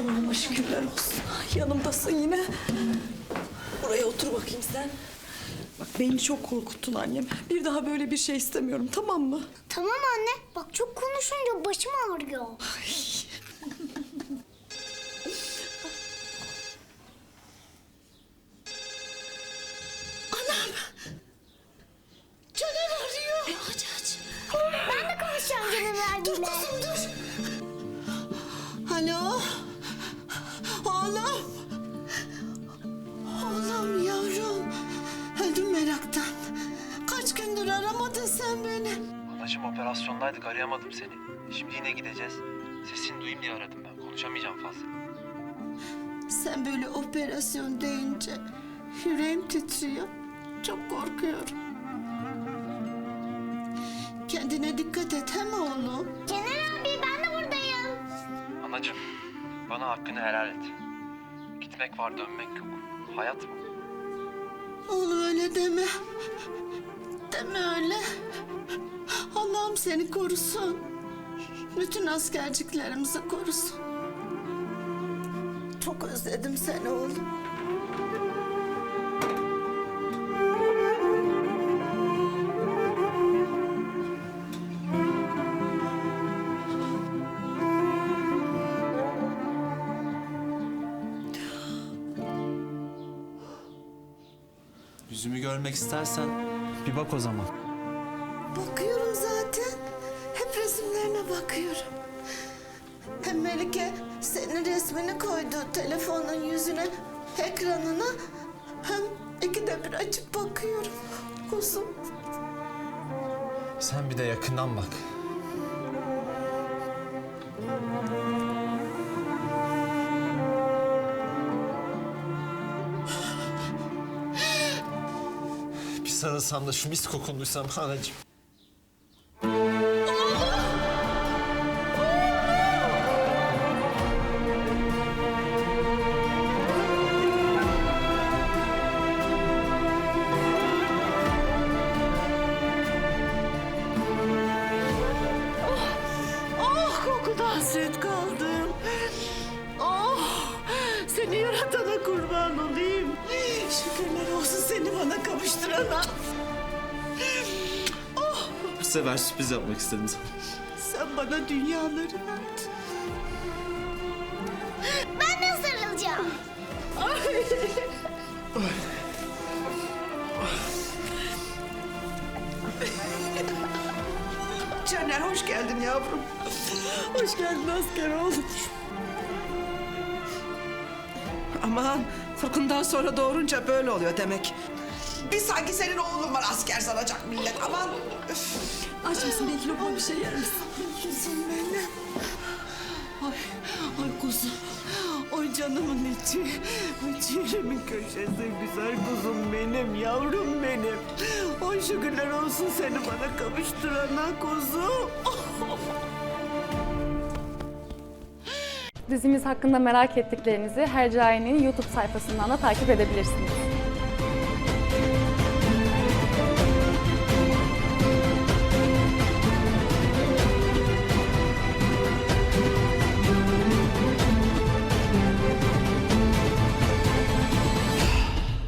Allah'ıma şükürler olsun. Yanımdasın yine. Buraya otur bakayım sen. Bak beni çok korkuttun annem. Bir daha böyle bir şey istemiyorum tamam mı? Tamam anne. Bak çok konuşunca başım ağrıyor. Caner arıyor. Aç aç. Ben de konuşacağım Caner abiyle. Dur kızım dur. Operasyondaydık arayamadım seni. Şimdi yine gideceğiz. Sesini duyayım diye aradım ben. Konuşamayacağım fazla. Sen böyle operasyon deyince yüreğim titriyor. Çok korkuyorum. Kendine dikkat et hem oğlum. Caner abi ben de buradayım. Anacığım bana hakkını helal et. Gitmek var dönmek yok. Hayat bu. Oğlum öyle deme. Deme öyle. Allah'ım seni korusun. Bütün askerciklerimizi korusun. Çok özledim seni oğlum. Yüzümü görmek istersen bir bak o zaman. Bakıyorum zaten. Hep resimlerine bakıyorum. Hem Melike senin resmini koydu telefonun yüzüne, ekranına. Hem ikide bir açıp bakıyorum. Kuzum. Sen bir de yakından bak. Sarılsam da şu mis kokunu duysam anacığım. Oh kokuda hasret kaldım. Oh seni yaratana kavuşturana. Bu sefer sürpriz yapmak istedim sana. Sen bana dünyaları verdin. Ben de sarılacağım. Caner hoş geldin yavrum. Hoş geldin asker oğlum. Aman Furkun'dan sonra doğurunca böyle oluyor demek. Bir sanki senin oğlun var asker sanacak millet aman. Üf. Aç mısın belki lokma bir şey yer misin? Kuzum benim. Ay, ay kuzum. Oy canımın içi. Ay ciğerimin köşesi. Güzel kuzum benim. Yavrum benim. Oy şükürler olsun seni bana kavuşturana kuzum. Dizimiz hakkında merak ettiklerinizi Hercai'nin YouTube sayfasından da takip edebilirsiniz.